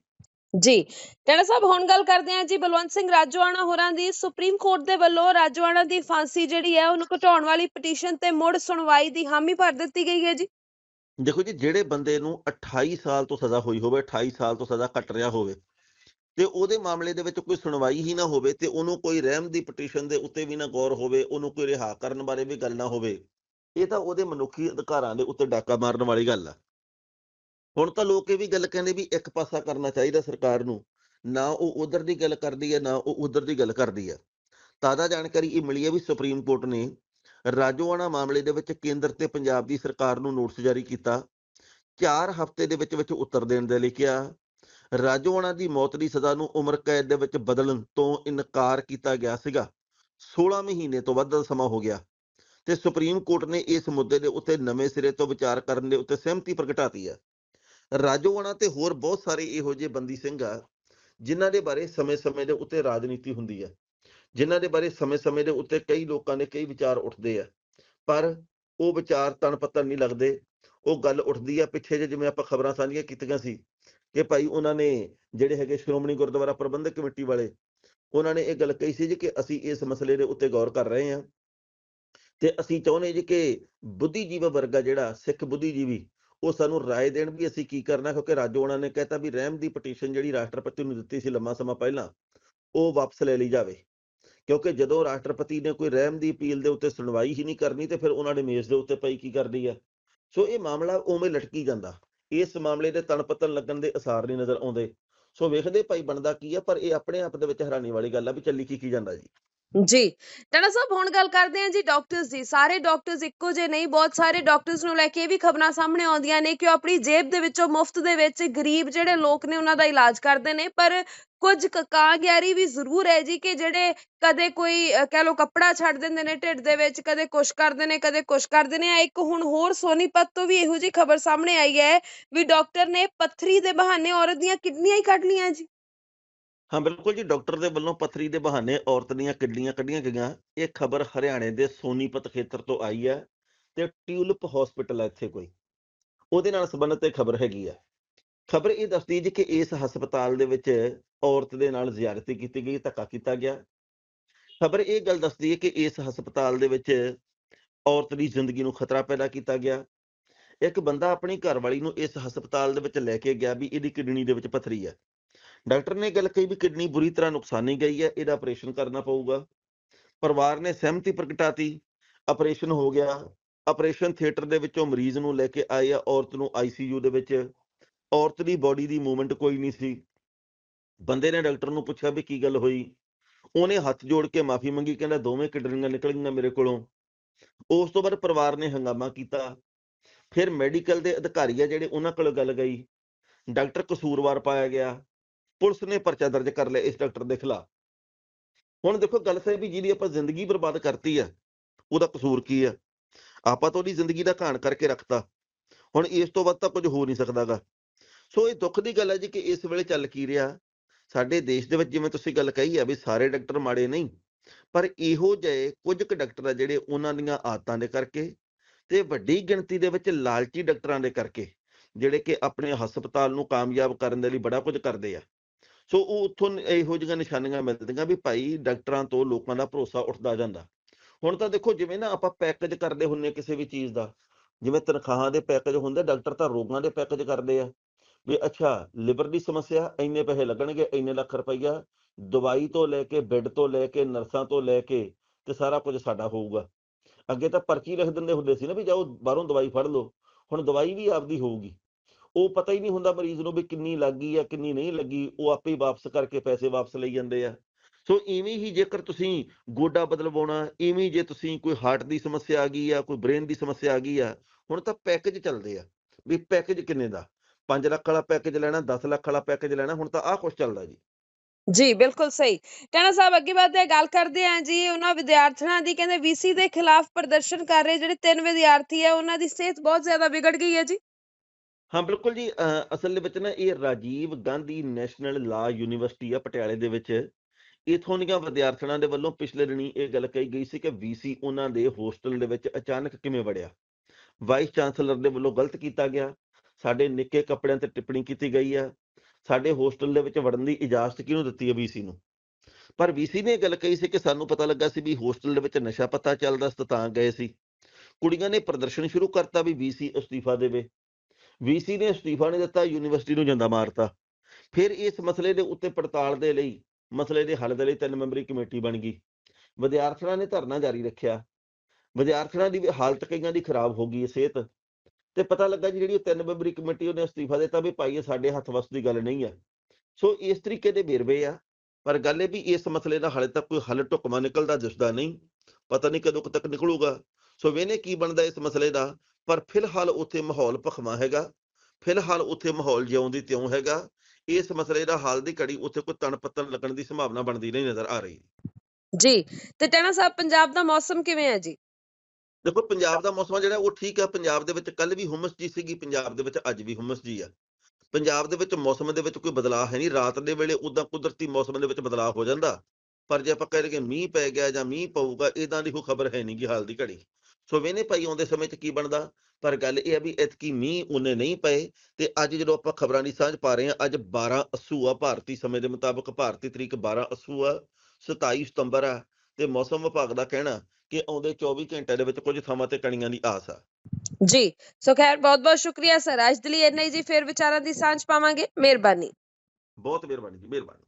ਜੀ, ਟੈਣਾ ਸਾਹਿਬ, ਹੁਣ ਗੱਲ ਕਰਦੇ ਹਾਂ ਜੀ ਬਲਵੰਤ ਸਿੰਘ ਰਾਜੋਆਣਾ ਹੋਰਾਂ ਦੀ। ਸੁਪਰੀਮ ਕੋਰਟ ਦੇ ਵੱਲੋਂ ਰਾਜੋਆਣਾ ਦੀ ਫਾਂਸੀ ਜਿਹੜੀ ਹੈ, ਉਹਨੂੰ ਘਟਾਉਣ ਵਾਲੀ ਪਟੀਸ਼ਨ ਤੇ ਮੁੜ ਸੁਣਵਾਈ ਦੀ ਹਾਮੀ ਭਰ ਦਿੱਤੀ ਗਈ ਹੈ ਜੀ। ਦੇਖੋ ਜੀ, ਜਿਹੜੇ ਬੰਦੇ ਨੂੰ 28 ਸਾਲ ਤੋਂ ਸਜ਼ਾ ਹੋਈ ਹੋਵੇ 28 ਸਾਲ ਤੋਂ ਸਜ਼ਾ ਕੱਟ ਰਿਹਾ ਹੋਵੇ ਤੇ ਉਹਦੇ ਮਾਮਲੇ ਦੇ ਵਿੱਚ ਕੋਈ ਸੁਣਵਾਈ ਹੀ ਨਾ ਹੋਵੇ ਤੇ ਉਹਨੂੰ ਕੋਈ ਰਹਿਮ ਦੀ ਪਟੀਸ਼ਨ ਦੇ ਉੱਤੇ ਵੀ ਨਾ ਗੌਰ ਹੋਵੇ, ਉਹਨੂੰ ਕੋਈ ਰਿਹਾ ਕਰਨ ਬਾਰੇ ਵੀ ਗੱਲ ਨਾ ਹੋਵੇ, ਇਹ ਤਾਂ ਉਹਦੇ ਮਨੁੱਖੀ ਅਧਿਕਾਰਾਂ ਦੇ ਉੱਤੇ ਡਾਕਾ ਮਾਰਨ ਵਾਲੀ ਗੱਲ ਆ। ਹੁਣ ਤਾਂ ਲੋਕ ਇਹ ਵੀ ਗੱਲ ਕਹਿੰਦੇ ਵੀ ਇੱਕ ਪਾਸਾ ਕਰਨਾ ਚਾਹੀਦਾ ਸਰਕਾਰ ਨੂੰ, ਨਾ ਉਹ ਉਧਰ ਦੀ ਗੱਲ ਕਰਦੀ ਹੈ, ਨਾ ਉਹ ਉਧਰ ਦੀ ਗੱਲ ਕਰਦੀ ਹੈ। ਤਾਜ਼ਾ ਜਾਣਕਾਰੀ ਇਹ ਮਿਲੀ ਹੈ ਵੀ ਸੁਪਰੀਮ ਕੋਰਟ ਨੇ ਰਾਜੋਆਣਾ ਮਾਮਲੇ ਦੇ ਵਿੱਚ ਕੇਂਦਰ ਤੇ ਪੰਜਾਬ ਦੀ ਸਰਕਾਰ ਨੂੰ ਨੋਟਿਸ ਜਾਰੀ ਕੀਤਾ। 4 ਹਫ਼ਤੇ ਦੇ ਵਿੱਚ ਵਿੱਚ ਉੱਤਰ ਦੇਣ ਦੇ ਲਈ ਕਿਹਾ। ਰਾਜੋਆਣਾ ਦੀ ਮੌਤ ਦੀ ਸਜ਼ਾ ਨੂੰ ਉਮਰ ਕੈਦ ਦੇ ਵਿੱਚ ਬਦਲਣ ਤੋਂ ਇਨਕਾਰ ਕੀਤਾ ਗਿਆ ਸੀਗਾ। 16 ਮਹੀਨੇ ਤੋਂ ਵੱਧ ਦਾ ਸਮਾਂ ਹੋ ਗਿਆ ਤੇ ਸੁਪਰੀਮ ਕੋਰਟ ਨੇ ਇਸ ਮੁੱਦੇ ਦੇ ਉੱਤੇ ਨਵੇਂ ਸਿਰੇ ਤੋਂ ਵਿਚਾਰ ਕਰਨ ਦੇ ਉੱਤੇ ਸਹਿਮਤੀ ਪ੍ਰਗਟਾਤੀ ਹੈ। ਰਾਜੋਆਣਾ ਤੇ ਹੋਰ ਬਹੁਤ ਸਾਰੇ ਇਹੋ ਜਿਹੇ ਬੰਦੀ ਸਿੰਘ ਆ, ਜਿਨ੍ਹਾਂ ਦੇ ਬਾਰੇ ਸਮੇਂ-ਸਮੇਂ ਦੇ ਉੱਤੇ ਰਾਜਨੀਤੀ ਹੁੰਦੀ ਹੈ। ਜਿਨ੍ਹਾਂ ਦੇ ਬਾਰੇ ਸਮੇਂ-ਸਮੇਂ ਦੇ ਉੱਤੇ ਕਈ ਲੋਕਾਂ ਦੇ ਕਈ ਵਿਚਾਰ ਉੱਠਦੇ ਆ। ਪਰ ਉਹ ਵਿਚਾਰ ਤਣ ਪੱਤਰ ਨਹੀਂ ਲੱਗਦੇ। ਉਹ ਗੱਲ ਉੱਠਦੀ ਆ ਪਿੱਛੇ ਜੇ ਜਿਵੇਂ ਆਪਾਂ ਖਬਰਾਂ ਸਾਂਝੀਆਂ ਕੀਤੀਆਂ ਸੀ ਕਿ ਭਾਈ ਉਹਨਾਂ ਨੇ ਜਿਹੜੇ ਹੈਗੇ ਸ਼੍ਰੋਮਣੀ ਗੁਰਦੁਆਰਾ ਪ੍ਰਬੰਧਕ ਕਮੇਟੀ ਵਾਲੇ, ਉਹਨਾਂ ਨੇ ਇਹ ਗੱਲ ਕਹੀ ਸੀ ਜੀ ਕਿ ਅਸੀਂ ਇਸ ਮਸਲੇ ਦੇ ਉੱਤੇ ਗੌਰ ਕਰ ਰਹੇ ਹਾਂ ਤੇ ਅਸੀਂ ਚਾਹੁੰਦੇ ਜੀ ਕਿ ਬੁੱਧੀਜੀਵ ਵਰਗਾ ਜਿਹੜਾ, ਸਿੱਖ ਬੁੱਧੀਜੀਵੀ, ਉਹ ਸਾਨੂੰ ਰਾਏ ਦੇਣ ਵੀ ਅਸੀਂ ਕੀ ਕਰਨਾ, ਕਿਉਂਕਿ ਰਾਜੋ ਉਹਨਾਂ ਨੇ ਕਹਿਤਾ ਵੀ ਰਹਿਮ ਦੀ ਪਟੀਸ਼ਨ ਜਿਹੜੀ ਰਾਸ਼ਟਰਪਤੀ ਨੂੰ ਦਿੱਤੀ ਸੀ ਲੰਮਾ ਸਮਾਂ ਪਹਿਲਾਂ, ਉਹ ਵਾਪਸ ਲੈ ਲਈ ਜਾਵੇ। ਕਿਉਂਕਿ ਜਦੋਂ ਰਾਸ਼ਟਰਪਤੀ ਨੇ ਕੋਈ ਰਹਿਮ ਦੀ ਅਪੀਲ ਦੇ ਉੱਤੇ ਸੁਣਵਾਈ ਹੀ ਨਹੀਂ ਕਰਨੀ, ਤੇ ਫਿਰ ਉਹਨਾਂ ਨੇ ਮੇਜ਼ ਦੇ ਉੱਤੇ ਪਈ ਕੀ ਕਰਦੀ ਹੈ ਸੋ ਇਹ ਮਾਮਲਾ ਉਵੇਂ ਲਟਕੀ ਜਾਂਦਾ। ਇਸ ਮਾਮਲੇ ਦੇ ਤਣਪਤਨ ਲੱਗਣ ਦੇ ਅਸਾਰ ਨਹੀਂ ਨਜ਼ਰ ਆਉਂਦੇ। ਸੋ ਵੇਖਦੇ ਭਾਈ ਬਣਦਾ ਕੀ ਹੈ ਪਰ ਇਹ ਆਪਣੇ ਆਪ ਦੇ ਵਿੱਚ ਹੈਰਾਨੀ ਵਾਲੀ ਗੱਲ ਆ ਵੀ ਚੱਲੀ ਕੀ ਕੀ ਜਾਂਦਾ ਜੀ। ਜੀ। ਟਣਾ ਸਾਹਿਬ, ਹੁਣ ਗੱਲ ਕਰਦੇ ਹਾਂ ਜੀ ਡਾਕਟਰਸ ਦੀ। ਸਾਰੇ ਡਾਕਟਰਸ ਇੱਕੋ ਜਿਹੇ ਨਹੀਂ ਬਹੁਤ ਸਾਰੇ ਡਾਕਟਰਸ ਨੂੰ ਲੈ ਕੇ ਇਹ ਵੀ ਖਬਰਾਂ ਸਾਹਮਣੇ ਆਉਂਦੀਆਂ ਨੇ ਕਿ ਉਹ ਆਪਣੀ ਜੇਬ ਦੇ ਵਿੱਚੋਂ ਮੁਫਤ ਦੇ ਵਿੱਚ ਗਰੀਬ ਜਿਹੜੇ ਲੋਕ ਨੇ, ਉਹਨਾਂ ਦਾ ਇਲਾਜ ਕਰਦੇ ਨੇ। ਪਰ ਕੁਝ ਕ- ਕਾਂਗਿਆਰੀ ਵੀ ਜ਼ਰੂਰ ਹੈ ਜੀ ਕਿ ਜਿਹੜੇ ਕਦੇ ਕੋਈ ਕਹਿ ਲੋ ਕੱਪੜਾ ਛੱਡ ਦਿੰਦੇ ਨੇ ਢਿੱਡ ਦੇ ਵਿੱਚ, ਕਦੇ ਕੁਛ ਕਰਦੇ ਨੇ, ਕਦੇ ਕੁਛ ਕਰਦੇ ਨੇ। ਇੱਕ ਹੁਣ ਹੋਰ ਸੋਨੀਪਤ ਤੋਂ ਵੀ ਇਹੋ ਜੀ ਖਬਰ ਸਾਹਮਣੇ ਆਈ ਹੈ ਵੀ ਡਾਕਟਰ ਨੇ ਪੱਥਰੀ ਦੇ ਬਹਾਨੇ ਔਰਤ ਦੀਆਂ ਕਿਡਨੀਆਂ ਹੀ ਕੱਢ ਲਈਆਂ ਜੀ। ਹਾਂ, ਬਿਲਕੁਲ ਜੀ, ਡਾਕਟਰ ਦੇ ਵੱਲੋਂ ਪੱਥਰੀ ਦੇ ਬਹਾਨੇ ਔਰਤ ਦੀਆਂ ਕਿਡਨੀਆਂ ਕੱਢੀਆਂ ਗਈਆਂ। ਇਹ ਖਬਰ ਹਰਿਆਣੇ ਦੇ ਸੋਨੀਪਤ ਖੇਤਰ ਤੋਂ ਆਈ ਹੈ ਤੇ ਟਿਊਲਿਪ ਹਸਪੀਟਲ ਹੈ ਇੱਥੇ ਕੋਈ। ਉਹਦੇ ਨਾਲ ਸੰਬੰਧਿਤ ਇਹ ਖਬਰ ਹੈਗੀ ਹੈ ਖਬਰ ਇਹ ਦੱਸਦੀ ਜੀ ਕਿ ਇਸ ਹਸਪਤਾਲ ਦੇ ਵਿੱਚ ਔਰਤ ਦੇ ਨਾਲ ਜ਼ਿਆਰਤੀ ਕੀਤੀ ਗਈ, ਧੱਕਾ ਕੀਤਾ ਗਿਆ। ਖਬਰ ਇਹ ਗੱਲ ਦੱਸਦੀ ਹੈ ਕਿ ਇਸ ਹਸਪਤਾਲ ਦੇ ਵਿੱਚ ਔਰਤ ਦੀ ਜ਼ਿੰਦਗੀ ਨੂੰ ਖਤਰਾ ਪੈਦਾ ਕੀਤਾ ਗਿਆ। ਇੱਕ ਬੰਦਾ ਆਪਣੀ ਘਰਵਾਲੀ ਨੂੰ ਇਸ ਹਸਪਤਾਲ ਦੇ ਵਿੱਚ ਲੈ ਕੇ ਗਿਆ ਵੀ ਇਹਦੀ ਕਿਡਨੀ ਦੇ ਵਿੱਚ ਪੱਥਰੀ ਹੈ। ਡਾਕਟਰ ਨੇ ਗੱਲ ਕਹੀ ਵੀ ਕਿਡਨੀ ਬੁਰੀ ਤਰ੍ਹਾਂ ਨੁਕਸਾਨੀ ਗਈ ਹੈ, ਇਹਦਾ ਆਪਰੇਸ਼ਨ ਕਰਨਾ ਪਊਗਾ। ਪਰਿਵਾਰ ਨੇ ਸਹਿਮਤੀ ਪ੍ਰਗਟਾਤੀ ਆਪਰੇਸ਼ਨ ਹੋ ਗਿਆ। ਆਪਰੇਸ਼ਨ ਥੀਏਟਰ ਦੇ ਵਿੱਚੋਂ ਮਰੀਜ਼ ਨੂੰ ਲੈ ਕੇ ਆਏ ਆ, ਔਰਤ ਨੂੰ ਆਈਸੀਯੂ ਦੇ ਵਿੱਚ। ਔਰਤ ਦੀ ਬਾਡੀ ਦੀ ਮੂਵਮੈਂਟ ਕੋਈ ਨਹੀਂ ਸੀ। ਬੰਦੇ ਨੇ ਡਾਕਟਰ ਨੂੰ ਪੁੱਛਿਆ ਵੀ ਕੀ ਗੱਲ ਹੋਈ? ਉਹਨੇ ਹੱਥ ਜੋੜ ਕੇ ਮਾਫੀ ਮੰਗੀ, ਕਹਿੰਦਾ ਦੋਵੇਂ ਕਿਡਨੀਆਂ ਨਿਕਲ ਗਈਆਂ ਮੇਰੇ ਕੋਲੋਂ। ਉਸ ਤੋਂ ਬਾਅਦ ਪਰਿਵਾਰ ਨੇ ਹੰਗਾਮਾ ਕੀਤਾ। ਫਿਰ ਮੈਡੀਕਲ ਦੇ ਅਧਿਕਾਰੀ ਆ ਜਿਹੜੇ ਉਹਨਾਂ ਕੋਲ ਗੱਲ ਗਈ। ਡਾਕਟਰ ਕਸੂਰਵਾਰ ਪਾਇਆ ਗਿਆ। ਪੁਲਿਸ ਨੇ ਪਰਚਾ ਦਰਜ ਕਰ ਲਿਆ ਇਸ ਡਾਕਟਰ ਦੇ ਖਿਲਾਫ। ਹੁਣ ਦੇਖੋ, ਗੱਲ ਸਹੀ ਵੀ ਜਿਹਦੀ ਆਪਾਂ ਜ਼ਿੰਦਗੀ ਬਰਬਾਦ ਕਰਤੀ ਆ, ਉਹਦਾ ਕਸੂਰ ਕੀ ਆ? ਆਪਾਂ ਤਾਂ ਉਹਦੀ ਜ਼ਿੰਦਗੀ ਦਾ ਘਾਣ ਕਰਕੇ ਰੱਖਤਾ। ਹੁਣ ਇਸ ਤੋਂ ਵੱਧ ਤਾਂ ਕੁਝ ਹੋ ਨਹੀਂ ਸਕਦਾਗਾ। ਸੋ ਇਹ ਦੁੱਖ ਦੀ ਗੱਲ ਹੈ ਜੀ ਕਿ ਇਸ ਵੇਲੇ ਚੱਲ ਕੀ ਰਿਹਾ। ਸਾਡੇ ਦੇਸ਼ ਦੇ ਵਿੱਚ ਜਿਵੇਂ ਤੁਸੀਂ ਗੱਲ ਕਹੀ ਆ ਵੀ ਸਾਰੇ ਡਾਕਟਰ ਮਾੜੇ ਨਹੀਂ, ਪਰ ਇਹੋ ਜਿਹੇ ਕੁਝ ਕੁ ਡਾਕਟਰ ਆ ਜਿਹੜੇ ਉਹਨਾਂ ਦੀਆਂ ਆਦਤਾਂ ਦੇ ਕਰਕੇ ਤੇ ਵੱਡੀ ਗਿਣਤੀ ਦੇ ਵਿੱਚ ਲਾਲਚੀ ਡਾਕਟਰਾਂ ਦੇ ਕਰਕੇ, ਜਿਹੜੇ ਕਿ ਆਪਣੇ ਹਸਪਤਾਲ ਨੂੰ ਕਾਮਯਾਬ ਕਰਨ ਦੇ ਲਈ ਬੜਾ ਕੁਝ ਕਰਦੇ ਆ। ਸੋ ਉਹ ਉੱਥੋਂ ਇਹੋ ਜਿਹੀਆਂ ਨਿਸ਼ਾਨੀਆਂ ਮਿਲਦੀਆਂ ਵੀ ਭਾਈ ਡਾਕਟਰਾਂ ਤੋਂ ਲੋਕਾਂ ਦਾ ਭਰੋਸਾ ਉੱਠਦਾ ਜਾਂਦਾ। ਹੁਣ ਤਾਂ ਦੇਖੋ ਜਿਵੇਂ ਨਾ ਆਪਾਂ ਪੈਕੇਜ ਕਰਦੇ ਹੁੰਨੇ ਕਿਸੇ ਵੀ ਚੀਜ਼ ਦਾ, ਜਿਵੇਂ ਤਨਖਾਹਾਂ ਦੇ ਪੈਕੇਜ ਹੁੰਦੇ, ਡਾਕਟਰ ਤਾਂ ਰੋਗਾਂ ਦੇ ਪੈਕੇਜ ਕਰਦੇ ਆ। ਵੀ ਅੱਛਾ ਲਿਵਰ ਦੀ ਸਮੱਸਿਆ, ਇੰਨੇ ਪੈਸੇ ਲੱਗਣਗੇ, ਇੰਨੇ ਲੱਖ ਰੁਪਈਆ, ਦਵਾਈ ਤੋਂ ਲੈ ਕੇ ਬੈੱਡ ਤੋਂ ਲੈ ਕੇ, ਨਰਸਾਂ ਤੋਂ ਲੈ ਕੇ ਤੇ ਸਾਰਾ ਕੁਝ ਸਾਡਾ ਹੋਊਗਾ। ਅੱਗੇ ਤਾਂ ਪਰਚੀ ਲਿਖ ਦਿੰਦੇ ਹੁੰਦੇ ਸੀ ਨਾ ਵੀ ਜਾਓ ਬਾਹਰੋਂ ਦਵਾਈ ਫੜ ਲਓ, ਹੁਣ ਦਵਾਈ ਵੀ ਆਪਦੀ ਹੋਊਗੀ। ਉਹ ਪਤਾ ਹੀ ਨਹੀਂ ਹੁੰਦਾ ਮਰੀਜ਼ ਨੂੰ ਵੀ ਕਿੰਨੀ ਲੱਗੀ ਆ, ਕਿੰਨੀ ਨਹੀਂ ਲੱਗੀ, ਉਹ ਆਪੇ ਵਾਪਸ ਕਰਕੇ ਪੈਸੇ ਵਾਪਸ ਲਈ ਜਾਂਦੇ ਆ। ਸੋ ਇਵੇਂ ਹੀ ਜੇਕਰ ਤੁਸੀਂ ਗੋਡਾ ਬਦਲਵਾਉਣਾ, ਇਵੇਂ ਜੇ ਤੁਸੀਂ ਕੋਈ ਹਾਰਟ ਦੀ ਸਮੱਸਿਆ ਆ ਗਈ ਆ, ਕੋਈ ਬ੍ਰੇਨ ਦੀ ਸਮੱਸਿਆ ਆ ਗਈ ਆ, ਹੁਣ ਤਾਂ ਪੈਕੇਜ ਚੱਲਦੇ ਆ, ਵੀ ਪੈਕੇਜ ਕਿੰਨੇ ਦਾ? 5 ਲੱਖ ਵਾਲਾ ਪੈਕੇਜ ਲੈਣਾ 10 ਲੱਖ ਵਾਲਾ ਪੈਕੇਜ ਲੈਣਾ, ਹੁਣ ਤਾਂ ਆਹ ਕੁਝ ਚੱਲਦਾ ਜੀ। ਜੀ, ਬਿਲਕੁਲ ਸਹੀ। ਟਾਣਾ ਸਾਹਿਬ, ਅੱਗੇ ਵਧਦੇ ਗੱਲ ਕਰਦੇ ਹਾਂ ਜੀ, ਉਹਨਾਂ ਵਿਦਿਆਰਥੀਆਂ ਦੀ, ਕਹਿੰਦੇ ਵੀਸੀ ਦੇ ਖਿਲਾਫ ਪ੍ਰਦਰਸ਼ਨ ਕਰ ਰਹੇ ਜਿਹੜੇ ਤਿੰਨ ਵਿਦਿਆਰਥੀ ਹੈ ਉਹਨਾਂ ਦੀ ਸਿਹਤ ਬਹੁਤ ਜ਼ਿਆਦਾ ਵਿਗੜ ਗਈ ਹੈ ਜੀ। ਹਾਂ ਬਿਲਕੁਲ ਜੀ ਅ, ਅਸਲ ਦੇ ਵਿੱਚ ਨਾ ਇਹ Rajiv Gandhi national law university ਆ ਪਟਿਆਲੇ ਦੇ ਵਿੱਚ। ਇਥੋਂ ਦੀਆਂ ਵਿਦਿਆਰਥਣਾਂ ਦੇ ਵੱਲੋਂ ਪਿਛਲੇ ਦਿਨੀ ਇਹ ਗੱਲ ਕਹੀ ਗਈ ਸੀ ਕਿ ਵੀਸੀ ਉਹਨਾਂ ਦੇ ਹੋਸਟਲ ਦੇ ਵਿੱਚ ਅਚਾਨਕ ਕਿਵੇਂ ਵੜਿਆ? ਵਾਈਸ ਚਾਂਸਲਰ ਦੇ ਵੱਲੋਂ ਗਲਤ ਕੀਤਾ ਗਿਆ। ਸਾਡੇ ਨਿੱਕੇ ਕੱਪੜਿਆਂ ਤੇ ਟਿੱਪਣੀ ਕੀਤੀ ਗਈ ਆ। ਸਾਡੇ ਹੋਸਟਲ ਦੇ ਵਿੱਚ ਵੜਨ ਦੀ ਇਜਾਜ਼ਤ ਕਿਹਨੂੰ ਦਿੱਤੀ ਹੈ ਵੀਸੀ ਨੂੰ? ਪਰ ਵੀਸੀ ਨੇ ਇਹ ਗੱਲ ਕਹੀ ਸੀ ਕਿ ਸਾਨੂੰ ਪਤਾ ਲੱਗਾ ਸੀ ਵੀ ਹੋਸਟਲ ਦੇ ਵਿੱਚ ਨਸ਼ਾ ਪਤਾ ਚੱਲਦਾ ਸੀ ਤਾਂ ਗਏ ਸੀ। ਕੁੜੀਆਂ ਨੇ ਪ੍ਰਦਰਸ਼ਨ ਸ਼ੁਰੂ ਕਰਤਾ ਵੀ ਵੀਸੀ ਅਸਤੀਫਾ ਦੇਵੇ। ਵੀਸੀ ਨੇ ਅਸਤੀਫਾ ਨਹੀਂ ਦਿੱਤਾ, ਯੂਨੀਵਰਸਿਟੀ ਨੂੰ ਜੰਦਾ ਮਾਰਤਾ। ਫਿਰ ਇਸ ਮਸਲੇ ਦੇ ਉੱਤੇ ਪੜਤਾਲ ਦੇ ਲਈ, ਮਸਲੇ ਦੇ ਹੱਲ ਦੇ ਲਈ ਤਿੰਨ ਮੈਂਬਰੀ ਕਮੇਟੀ ਬਣ ਗਈ। ਵਿਦਿਆਰਥੀਆਂ ਨੇ ਧਰਨਾ ਜਾਰੀ ਰੱਖਿਆ। ਵਿਦਿਆਰਥੀਆਂ ਦੀ ਵੀ ਹਾਲਤ ਕਈਆਂ ਦੀ ਖਰਾਬ ਹੋ ਗਈ ਸਿਹਤ। ਤੇ ਪਤਾ ਲੱਗਾ ਜੀ, ਜਿਹੜੀ ਉਹ ਤਿੰਨ ਮੈਂਬਰੀ ਕਮੇਟੀ ਉਹਨੇ ਅਸਤੀਫਾ ਦਿੱਤਾ ਵੀ ਭਾਈ ਇਹ ਸਾਡੇ ਹੱਥ ਵੱਸ ਦੀ ਗੱਲ ਨਹੀਂ ਹੈ ਸੋ ਇਸ ਤਰੀਕੇ ਦੇ ਵੇਰਵੇ ਆ, ਪਰ ਗੱਲ ਇਹ ਵੀ ਇਸ ਮਸਲੇ ਦਾ ਹਾਲੇ ਤੱਕ ਕੋਈ ਹੱਲ ਢੁਕਮਾ ਨਿਕਲਦਾ, ਦਿਸਦਾ ਨਹੀਂ। ਪਤਾ ਨਹੀਂ ਕਦੋਂ ਤੱਕ ਨਿਕਲੂਗਾ। ਸੋ ਵੇਨੇ ਕੀ ਬਣਦਾ ਇਸ ਮਸਲੇ ਦਾ? ਪਰ ਫਿਲਹਾਲ ਉੱਥੇ ਮਾਹੌਲ ਭਖਵਾ ਹੈਗਾ। ਫਿਲਹਾਲ ਉੱਥੇ ਮਾਹੌਲ ਜਿਉਂ ਦੀ ਤਿਉਂ ਹੈਗਾ। ਇਸ ਮਸਲੇ ਦਾ ਹਾਲ ਦੀ ਘੜੀ ਉੱਥੇ ਕੋਈ ਤਣ ਪੱਤਣ ਲੱਗਣ ਦੀ ਸੰਭਾਵਨਾ ਬਣਦੀ ਨਹੀਂ ਨਜ਼ਰ ਆ ਰਹੀ। ਜੀ ਤੇ ਟਾਣਾ ਸਾਹਿਬ ਪੰਜਾਬ ਦਾ ਮੌਸਮ ਕਿਵੇਂ ਹੈ ਜੀ? ਦੇਖੋ ਪੰਜਾਬ ਦਾ ਮੌਸਮ ਜਿਹੜਾ ਉਹ ਠੀਕ ਹੈ ਪੰਜਾਬ ਦੇ ਵਿੱਚ ਕੱਲ ਵੀ ਹੁਮਸ ਜੀ ਸੀਗੀ ਪੰਜਾਬ ਦੇ ਵਿੱਚ ਅੱਜ ਵੀ ਹੁਮਸ ਜੀ ਆ। ਪੰਜਾਬ ਦੇ ਵਿੱਚ ਮੌਸਮ ਦੇ ਵਿੱਚ ਕੋਈ ਬਦਲਾਅ ਹੈ ਨਹੀਂ। ਰਾਤ ਦੇ ਵੇਲੇ ਉਦਾਂ ਕੁਦਰਤੀ ਮੌਸਮ ਦੇ ਵਿੱਚ ਬਦਲਾਅ ਹੋ ਜਾਂਦਾ। ਪਰ ਜੇ ਆਪਾਂ ਕਹਿ ਲਈਏ ਮੀਂਹ ਪੈ ਗਿਆ ਜਾਂ ਮੀਂਹ ਪਊਗਾ ਇਦਾਂ ਦੀ ਕੋਈ ਖਬਰ ਹੈ ਨਹੀਂ ਗੀ ਹਾਲ ਦੀ ਘੜੀ। ਸੋ ਵੇਨੇ ਭਾਈ ਆਉਂਦੇ ਸਮੇਂ 'ਚ ਕੀ ਬਣਦਾ? ਪਰ ਗੱਲ ਇਹ ਆ ਵੀ ਇਤਕੀ ਮੀਂਹ ਉਹਨੇ ਨਹੀਂ ਪਏ ਤੇ ਅੱਜ ਜਦੋਂ ਆਪਾਂ ਖਬਰਾਂ ਦੀ ਸਾਂਝ ਪਾ ਰਹੇ ਹਾਂ ਅੱਜ 12 ਅਸੂ ਆ ਭਾਰਤੀ ਸਮੇਂ ਦੇ ਮੁਤਾਬਕ। ਭਾਰਤੀ ਤਰੀਕ 12 ਅਸੂ ਆ 27 ਸਤੰਬਰ ਆ ਤੇ ਮੌਸਮ ਵਿਭਾਗ ਦਾ ਕਹਿਣਾ ਕਿ ਆਉਂਦੇ 24 ਘੰਟਿਆਂ ਦੇ ਵਿੱਚ ਕੁਝ ਥਾਵਾਂ ਤੇ ਕਣੀਆਂ ਦੀ ਆਸ ਆ। ਜੀ ਸੋ ਖੈਰ ਬਹੁਤ ਬਹੁਤ ਸ਼ੁਕਰੀਆ ਸਰ। ਅੱਜ ਦੇ ਲਈ ਇੰਨਾ ਹੀ ਜੀ ਫਿਰ ਵਿਚਾਰਾਂ ਦੀ ਸਾਂਝ ਪਾਵਾਂਗੇ। ਮਿਹਰਬਾਨੀ। ਬਹੁਤ ਮਿਹਰਬਾਨੀ ਜੀ ਮਿਹਰਬਾਨੀ।